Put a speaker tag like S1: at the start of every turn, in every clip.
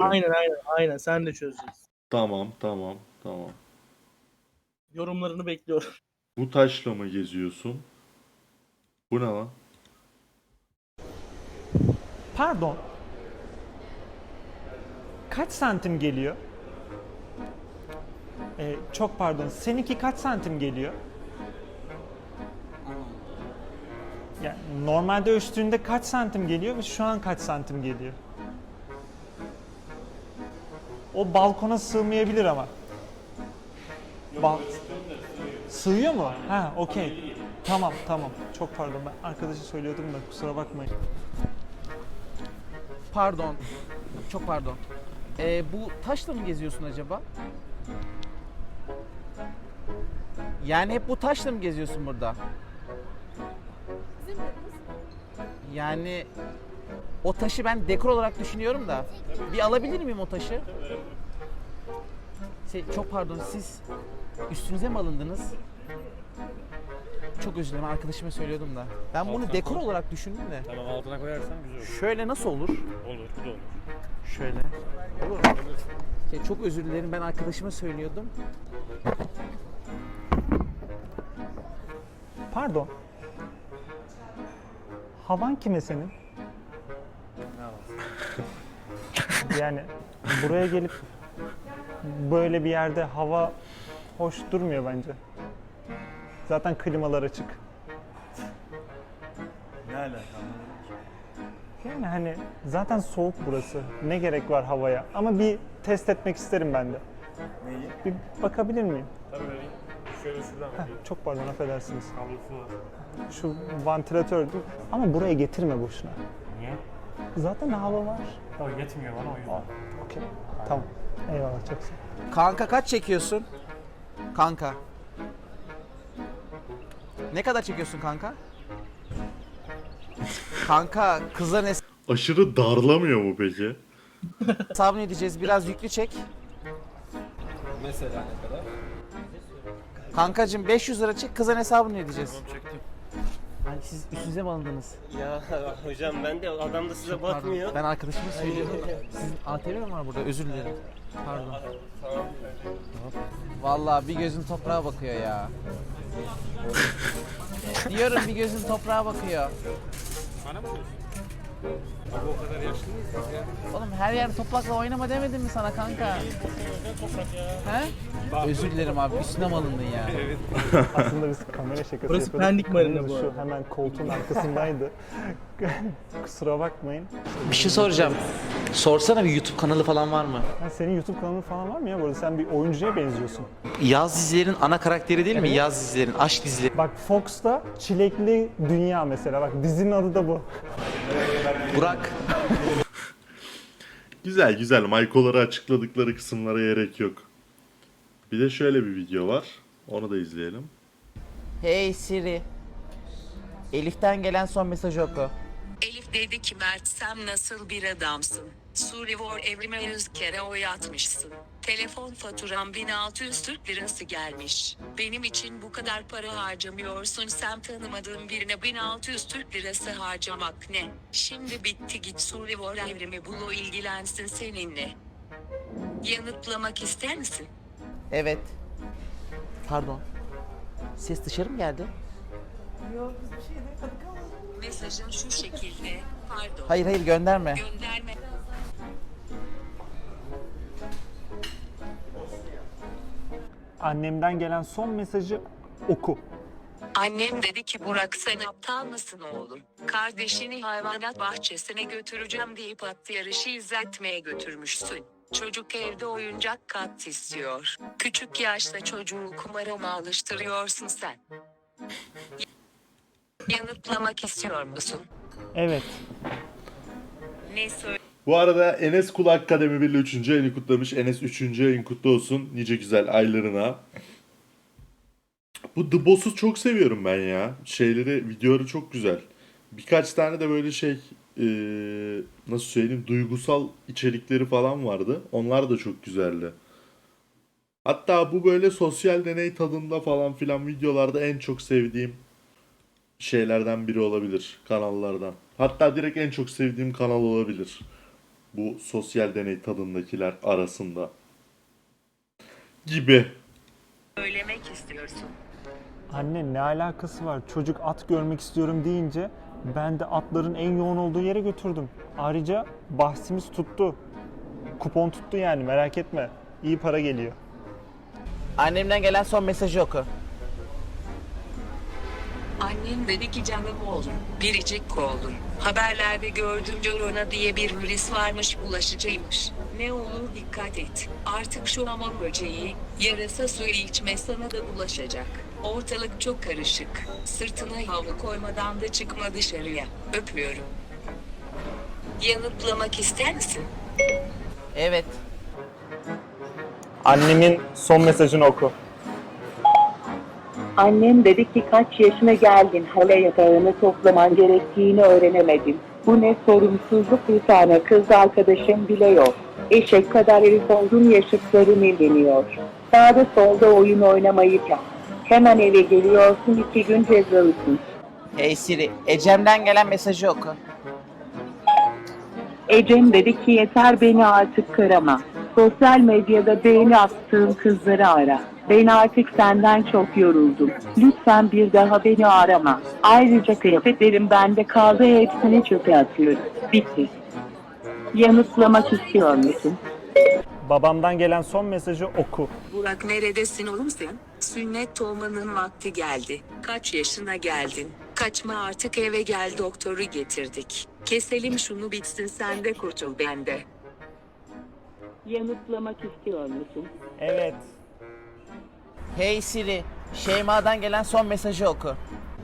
S1: Aynen aynen aynen sen de çözeceksin.
S2: Tamam tamam tamam.
S1: Yorumlarını bekliyorum.
S2: Bu taşla mı geziyorsun? Bu ne lan?
S3: Pardon. Kaç santim geliyor? Ee, çok pardon. Seninki kaç santim geliyor? Yani normalde ölçtüğünde kaç santim geliyor ve şu an kaç santim geliyor? O balkona sığmayabilir ama. Bal Sığıyor mu? Ha, okey. Tamam, tamam. Çok pardon. Ben arkadaşa söylüyordum da kusura bakmayın.
S4: Pardon. Çok pardon. Ee, bu taşla mı geziyorsun acaba? Yani hep bu taşla mı geziyorsun burada? Yani o taşı ben dekor olarak düşünüyorum da. Bir alabilir miyim o taşı? Şey, çok pardon siz üstünüze mi alındınız? Çok özür dilerim arkadaşıma söylüyordum da. Ben bunu dekor olarak düşündüm de.
S5: Tamam altına koyarsan güzel olur.
S4: Şöyle nasıl olur?
S5: Olur, bu da olur.
S4: Şöyle. Olur. Şey, çok özür dilerim ben arkadaşıma söylüyordum.
S3: Pardon. Havan kime senin? Yani buraya gelip böyle bir yerde hava hoş durmuyor bence. Zaten klimalar açık.
S5: Ne alaka?
S3: Yani hani zaten soğuk burası. Ne gerek var havaya? Ama bir test etmek isterim ben de.
S5: Neyi?
S3: Bir bakabilir miyim?
S5: Tabii vereyim. Şöyle şuradan
S3: Heh, çok pardon affedersiniz.
S5: Kablosu var.
S3: Şu vantilatör değil? Ama buraya getirme boşuna. Zaten hava var.
S5: O yetmiyor bana o yüzden.
S3: Okey. Tamam. Eyvallah çok sağ ol.
S4: Kanka kaç çekiyorsun? Kanka. Ne kadar çekiyorsun kanka? Kanka kızların
S2: Aşırı darlamıyor mu peki?
S4: hesabını ödeyeceğiz. Biraz yüklü çek.
S5: Mesela ne kadar?
S4: Kankacım 500 lira çek kızın hesabını ödeyeceğiz.
S5: çektim.
S4: Hani siz üstünüze mi alındınız?
S6: Ya hocam ben de adam da size
S4: Pardon,
S6: bakmıyor.
S4: Ben arkadaşıma söylüyorum. Sizin ATV mi var burada? Özür dilerim. Pardon. Vallahi bir gözün toprağa bakıyor ya. Diyorum bir gözün toprağa bakıyor.
S5: Bana mı diyorsun? Abi o kadar yaşlı mıyız biz ya?
S4: Oğlum her yer toprakla oynama demedim mi sana kanka? He? Özür dilerim abi üstüne mi alındın ya?
S3: Aslında biz kamera şakası
S1: Burası
S3: yapıyorduk.
S1: Pendik Marina bu
S3: Şu
S1: arada.
S3: hemen koltuğun arkasındaydı. Kusura bakmayın.
S7: Bir şey soracağım. Sorsana bir YouTube kanalı falan var mı?
S3: Ha, senin YouTube kanalın falan var mı ya? Bu arada sen bir oyuncuya benziyorsun.
S7: Yaz dizilerin ana karakteri değil mi? Yaz dizilerin, aşk dizileri.
S3: Bak Fox'ta Çilekli Dünya mesela. Bak dizinin adı da bu.
S7: Burak.
S2: Güzel güzel. Maykoları açıkladıkları kısımlara gerek yok. Bir de şöyle bir video var. Onu da izleyelim.
S4: Hey Siri. Elif'ten gelen son mesajı oku.
S8: Elif dedi ki Mert sen nasıl bir adamsın. Survivor evrime 100 kere oy atmışsın. Telefon faturam 1600 Türk lirası gelmiş. Benim için bu kadar para harcamıyorsun sen tanımadığın birine 1600 Türk lirası harcamak ne? Şimdi bitti git Survivor evrimi bul o ilgilensin seninle. Yanıtlamak ister misin?
S4: Evet. Pardon. Ses dışarı mı geldi?
S8: Mesajın şu şekilde. Pardon.
S4: Hayır hayır gönderme.
S8: Gönderme.
S3: Annemden gelen son mesajı oku.
S8: Annem dedi ki Burak sen aptal mısın oğlum? Kardeşini hayvanat bahçesine götüreceğim deyip at yarışı izletmeye götürmüşsün. Çocuk evde oyuncak kat istiyor. Küçük yaşta çocuğu kumara mı alıştırıyorsun sen? Yanıtlamak istiyor musun?
S3: Evet.
S8: Ne söyle?
S2: Bu arada Enes Kul Akademi 1 3. ayını kutlamış. Enes 3. ayın kutlu olsun. Nice güzel aylarına. Bu The Boss'u çok seviyorum ben ya. Şeyleri, videoları çok güzel. Birkaç tane de böyle şey eee, nasıl söyleyeyim duygusal içerikleri falan vardı. Onlar da çok güzeldi. Hatta bu böyle sosyal deney tadında falan filan videolarda en çok sevdiğim şeylerden biri olabilir kanallardan. Hatta direkt en çok sevdiğim kanal olabilir. Bu sosyal deney tadındakiler arasında. Gibi.
S8: Söylemek istiyorsun.
S3: Anne ne alakası var? Çocuk at görmek istiyorum deyince ben de atların en yoğun olduğu yere götürdüm. Ayrıca bahsimiz tuttu. Kupon tuttu yani merak etme. İyi para geliyor.
S4: Annemden gelen son mesajı oku.
S8: Annem dedi ki canım oğlum, biricik oğlum. Haberlerde gördüm Corona diye bir virüs varmış bulaşıcıymış. Ne olur dikkat et. Artık şu hamam böceği, yarasa suyu içme sana da bulaşacak. Ortalık çok karışık. Sırtına havlu koymadan da çıkma dışarıya. Öpüyorum. Yanıtlamak ister misin?
S4: Evet.
S3: Annemin son mesajını oku.
S9: Annem dedi ki kaç yaşına geldin hala yatağını toplaman gerektiğini öğrenemedin. Bu ne sorumsuzluk bir tane kız arkadaşım bile yok. Eşek kadar herif oldun yaşıtların ilgileniyor. Sağda solda oyun oynamayı kes. Hemen eve geliyorsun iki gün cezalısın.
S4: Hey Siri, Ecem'den gelen mesajı oku.
S9: Ecem dedi ki yeter beni artık kırama. Sosyal medyada beğeni attığım kızları ara. Ben artık senden çok yoruldum. Lütfen bir daha beni arama. Ayrıca kıyafetlerim bende kaldı hepsini çöpe atıyorum. Bitti. Yanıtlamak istiyor musun?
S3: Babamdan gelen son mesajı oku.
S8: Burak neredesin oğlum sen? Sünnet olmanın vakti geldi. Kaç yaşına geldin? Kaçma artık eve gel doktoru getirdik. Keselim şunu bitsin sen de kurtul bende.
S9: Yanıtlamak istiyor musun?
S3: Evet.
S4: Hey Siri, Şeyma'dan gelen son mesajı oku.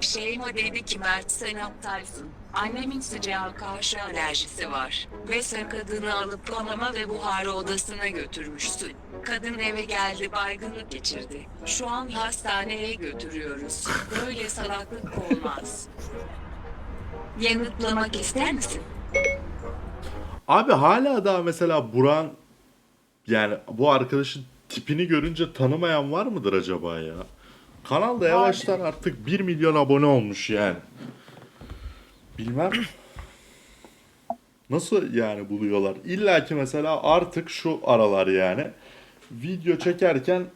S8: Şeyma dedi ki Mert sen aptalsın. Annemin sıcağa karşı alerjisi var. Ve sen kadını alıp hamama ve buhar odasına götürmüşsün. Kadın eve geldi baygınlık geçirdi. Şu an hastaneye götürüyoruz. Böyle salaklık olmaz. Yanıtlamak ister misin?
S2: Abi hala daha mesela Buran yani bu arkadaşın tipini görünce tanımayan var mıdır acaba ya? Kanalda yavaştan artık 1 milyon abone olmuş yani. Bilmem. Nasıl yani buluyorlar? İlla ki mesela artık şu aralar yani video çekerken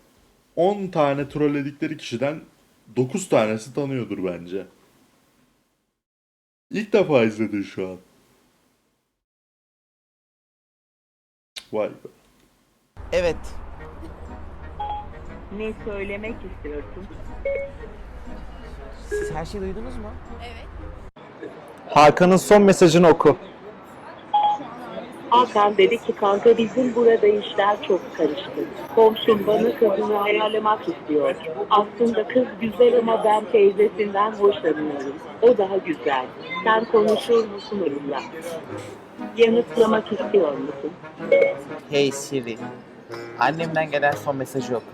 S2: 10 tane trolledikleri kişiden 9 tanesi tanıyordur bence. İlk defa izledin şu an. Vay be.
S4: Evet.
S9: Ne söylemek istiyorsun?
S4: Siz her şeyi duydunuz mu?
S3: Hakan'ın son mesajını oku.
S9: Hakan dedi ki kanka bizim burada işler çok karıştı. Komşum bana kızını ayarlamak istiyor. Aslında kız güzel ama ben teyzesinden hoşlanıyorum. O daha güzel. Sen konuşur musun onunla? Yanıtlamak istiyor musun?
S4: Hey Siri, annemden gelen son mesajı oku.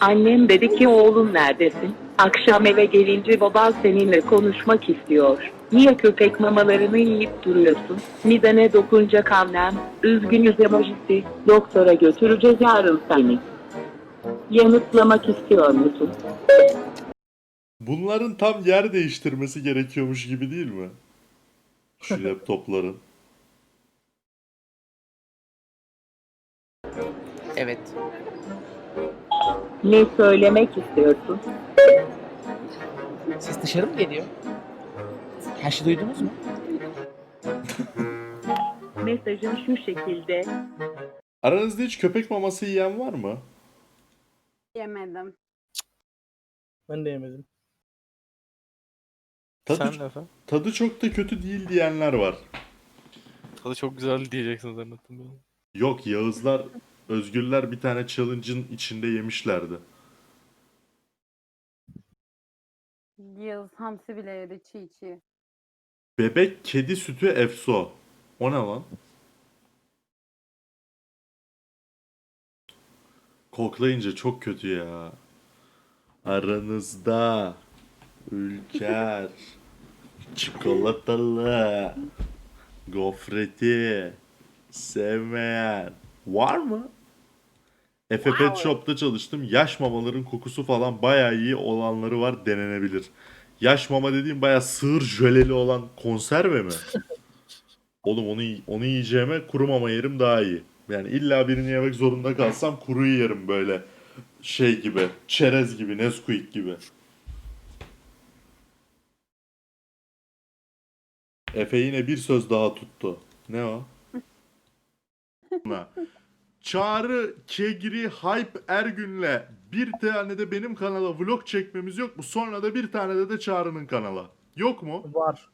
S9: Annem dedi ki oğlum neredesin? Akşam eve gelince baban seninle konuşmak istiyor. Niye köpek mamalarını yiyip duruyorsun? Midene dokunacak annem. Üzgünüz emojisi. Doktora götüreceğiz yarın seni. Yanıtlamak istiyor musun?
S2: Bunların tam yer değiştirmesi gerekiyormuş gibi değil mi? Şu laptopların.
S4: Evet.
S9: Ne söylemek istiyorsun?
S4: Siz dışarı mı geliyor? Her şeyi duydunuz mu?
S9: Mesajım şu şekilde.
S2: Aranızda hiç köpek maması yiyen var mı?
S10: Yemedim.
S1: Ben de yemedim.
S2: Tadı, tadı çok da kötü değil diyenler var.
S5: Tadı çok güzel diyeceksin zannettim ben.
S2: Yok Yağızlar, Özgürler bir tane challenge'ın içinde yemişlerdi.
S10: Yağız hamsi bile yedi çiğ çiğ.
S2: Bebek kedi sütü efso. O ne lan? Koklayınca çok kötü ya. Aranızda Ülker çikolatalı gofreti sevmeyen var mı? Efe Pet Shop'ta çalıştım. Yaş mamaların kokusu falan bayağı iyi olanları var denenebilir. Yaş mama dediğim bayağı sığır jöleli olan konserve mi? Oğlum onu onu yiyeceğime kuru mama yerim daha iyi. Yani illa birini yemek zorunda kalsam kuruyu yerim böyle şey gibi, çerez gibi, Nesquik gibi. Efe yine bir söz daha tuttu. Ne o? Çağrı Kegri Hype Ergün'le bir tane de benim kanala vlog çekmemiz yok mu? Sonra da bir tane de de Çağrı'nın kanala. Yok mu?
S1: Var.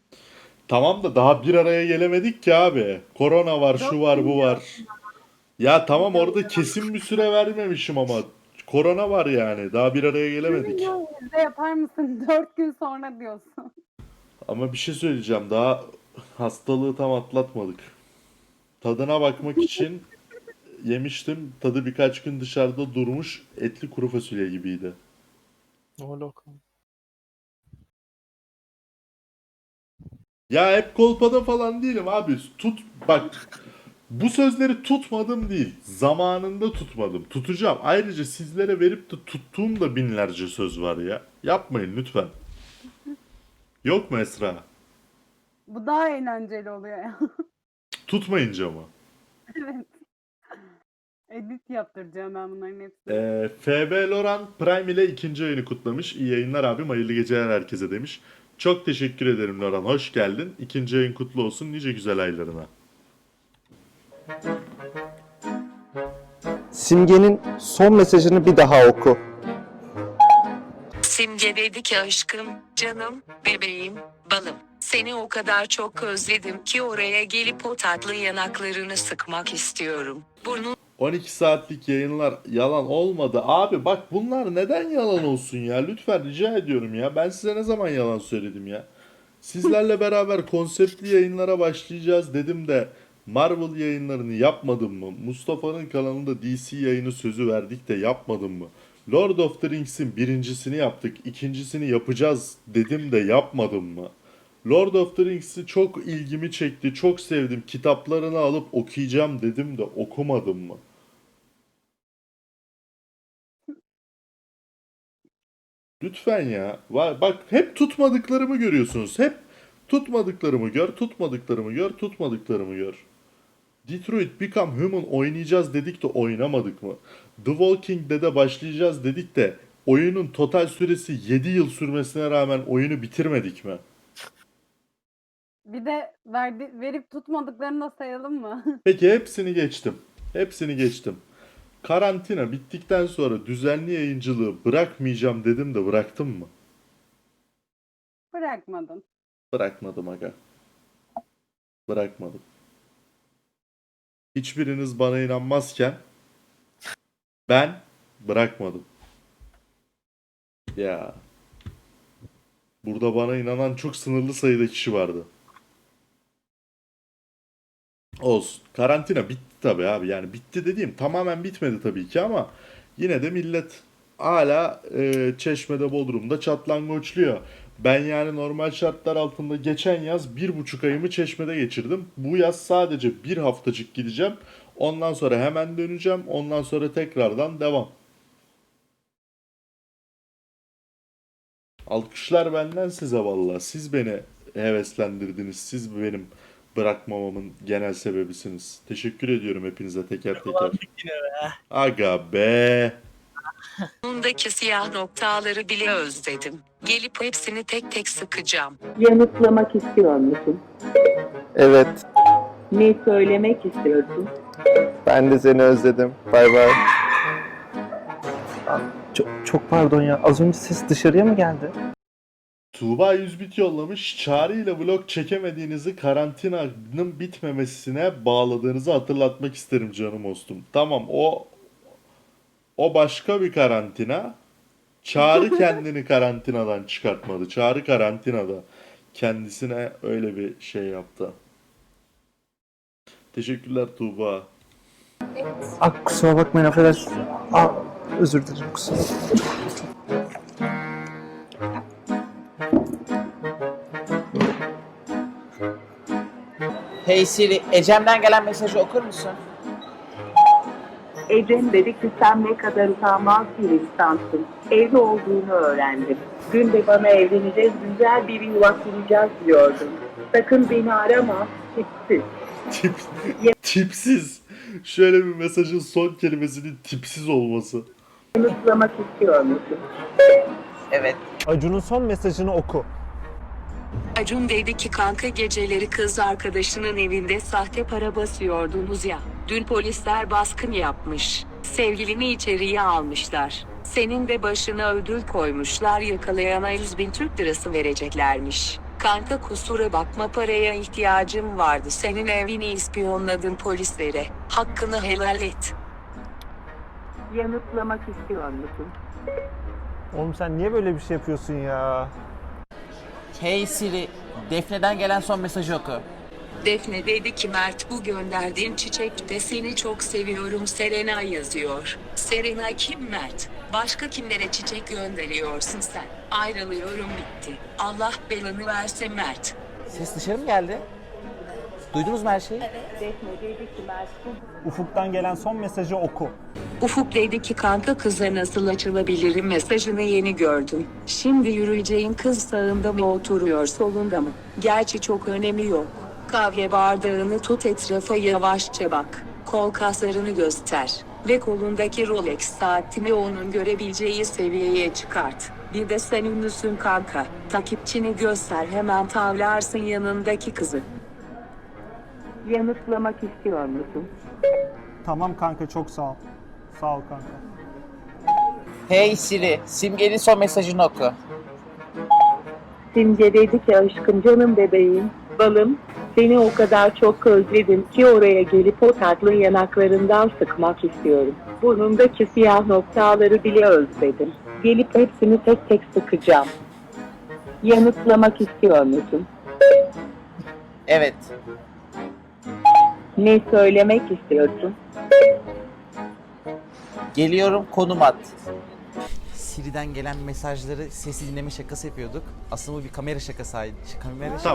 S2: Tamam da daha bir araya gelemedik ki abi. Korona var, şu var, bu var. Ya tamam orada kesin bir süre vermemişim ama korona var yani. Daha bir araya gelemedik.
S10: Yüzde yapar mısın? Dört gün sonra diyorsun.
S2: Ama bir şey söyleyeceğim. Daha hastalığı tam atlatmadık. Tadına bakmak için yemiştim. Tadı birkaç gün dışarıda durmuş. Etli kuru fasulye gibiydi.
S1: Oğlum.
S2: Ya hep kolpada falan değilim abi. Tut bak bu sözleri tutmadım değil. Zamanında tutmadım. Tutacağım. Ayrıca sizlere verip de tuttuğum da binlerce söz var ya. Yapmayın lütfen. Yok mu Esra?
S10: Bu daha eğlenceli oluyor ya.
S2: Tutmayınca mı?
S10: evet. Edit yaptıracağım ben bunların hepsini.
S2: Ee, FB Loran Prime ile ikinci ayını kutlamış. İyi yayınlar abim. Hayırlı geceler herkese demiş. Çok teşekkür ederim Loran. Hoş geldin. İkinci ayın kutlu olsun. Nice güzel aylarına.
S3: Simge'nin son mesajını bir daha oku.
S8: Simge dedi ki aşkım, canım, bebeğim, balım. Seni o kadar çok özledim ki oraya gelip o tatlı yanaklarını sıkmak istiyorum. Burnun
S2: 12 saatlik yayınlar yalan olmadı. Abi bak bunlar neden yalan olsun ya? Lütfen rica ediyorum ya. Ben size ne zaman yalan söyledim ya? Sizlerle beraber konseptli yayınlara başlayacağız dedim de Marvel yayınlarını yapmadım mı? Mustafa'nın kanalında DC yayını sözü verdik de yapmadım mı? Lord of the Rings'in birincisini yaptık, ikincisini yapacağız dedim de yapmadım mı? Lord of the Rings'i çok ilgimi çekti, çok sevdim. Kitaplarını alıp okuyacağım dedim de okumadım mı? Lütfen ya. Bak hep tutmadıklarımı görüyorsunuz. Hep tutmadıklarımı gör, tutmadıklarımı gör, tutmadıklarımı gör. Detroit Become Human oynayacağız dedik de oynamadık mı? The Walking Dead'e başlayacağız dedik de oyunun total süresi 7 yıl sürmesine rağmen oyunu bitirmedik mi?
S10: Bir de verdi, verip tutmadıklarını da sayalım mı?
S2: Peki hepsini geçtim. Hepsini geçtim. Karantina bittikten sonra düzenli yayıncılığı bırakmayacağım dedim de bıraktım mı?
S10: Bırakmadın.
S2: Bırakmadım aga. Bırakmadım. Hiçbiriniz bana inanmazken ben bırakmadım. Ya. Burada bana inanan çok sınırlı sayıda kişi vardı. Olsun. Karantina bitti tabii abi. Yani bitti dediğim tamamen bitmedi tabii ki ama yine de millet hala e, Çeşme'de Bodrum'da çatlangoçluyor. Ben yani normal şartlar altında geçen yaz bir buçuk ayımı Çeşme'de geçirdim. Bu yaz sadece bir haftacık gideceğim. Ondan sonra hemen döneceğim. Ondan sonra tekrardan devam. Alkışlar benden size valla. Siz beni heveslendirdiniz. Siz benim bırakmamamın genel sebebisiniz. Teşekkür ediyorum hepinize teker teker. Aga be.
S8: burnundaki siyah noktaları bile özledim. Gelip hepsini tek tek sıkacağım.
S9: Yanıtlamak istiyor musun?
S3: Evet,
S9: Ne söylemek istiyorsun?
S3: ben de seni özledim. Bay bay. Çok, çok pardon ya. Az önce ses dışarıya mı geldi?
S2: Tuğba 100 bit yollamış. Çağrı ile vlog çekemediğinizi karantinanın bitmemesine bağladığınızı hatırlatmak isterim canım dostum. Tamam o o başka bir karantina. Çağrı kendini karantinadan çıkartmadı. Çağrı karantinada. Kendisine öyle bir şey yaptı. Teşekkürler Tuğba.
S3: Ah kusura bakmayın affedersiniz. Ah özür dilerim kusura
S4: Hey Siri, Ecem'den gelen mesajı okur musun?
S9: Ecem dedi ki sen ne kadar utanmaz bir insansın. Evli olduğunu öğrendim. Dün de bana evleneceğiz, güzel bir yuva kuracağız diyordun. Sakın beni arama, tipsiz.
S2: Tip, tipsiz. Şöyle bir mesajın son kelimesinin tipsiz olması.
S9: Yanıtlamak istiyor musun?
S4: Evet.
S3: Acun'un son mesajını oku.
S8: Acun dedi ki kanka geceleri kız arkadaşının evinde sahte para basıyordunuz ya. Dün polisler baskın yapmış. Sevgilini içeriye almışlar. Senin de başına ödül koymuşlar yakalayana 100 bin Türk lirası vereceklermiş. Kanka kusura bakma paraya ihtiyacım vardı. Senin evini ispiyonladım polislere. Hakkını helal et.
S9: Yanıtlamak istiyor musun?
S3: Oğlum sen niye böyle bir şey yapıyorsun ya?
S4: Hey Siri, Defne'den gelen son mesajı oku.
S8: Defne dedi ki Mert bu gönderdiğin çiçekte seni çok seviyorum Serena yazıyor. Serena kim Mert? Başka kimlere çiçek gönderiyorsun sen? Ayrılıyorum bitti. Allah belanı verse Mert.
S4: Ses dışarı mı geldi? Duydunuz mu her şeyi?
S9: Defne dedi ki Mert bu
S3: Ufuk'tan gelen son mesajı oku.
S8: Ufuk dedi ki kanka kıza nasıl açılabilirim mesajını yeni gördüm. Şimdi yürüyeceğin kız sağında mı oturuyor solunda mı? Gerçi çok önemi yok. Kahve bardağını tut etrafa yavaşça bak. Kol kaslarını göster. Ve kolundaki Rolex saatini onun görebileceği seviyeye çıkart. Bir de sen ünlüsün kanka. Takipçini göster hemen tavlarsın yanındaki kızı.
S9: yanıtlamak istiyor musun?
S3: Tamam kanka çok sağ ol. Sağ ol kanka.
S4: Hey Siri, Simge'nin son mesajını oku.
S9: Simge dedi ki aşkım canım bebeğim, balım, seni o kadar çok özledim ki oraya gelip o tatlı yanaklarından sıkmak istiyorum. Burnundaki siyah noktaları bile özledim. Gelip hepsini tek tek sıkacağım. Yanıtlamak istiyor musun?
S4: Evet.
S9: Ne söylemek istiyorsun?
S4: Geliyorum konum at. Siri'den gelen mesajları sesli dinleme şakası yapıyorduk. Aslında bu bir kamera şakasıydı. Kamera
S2: Tamam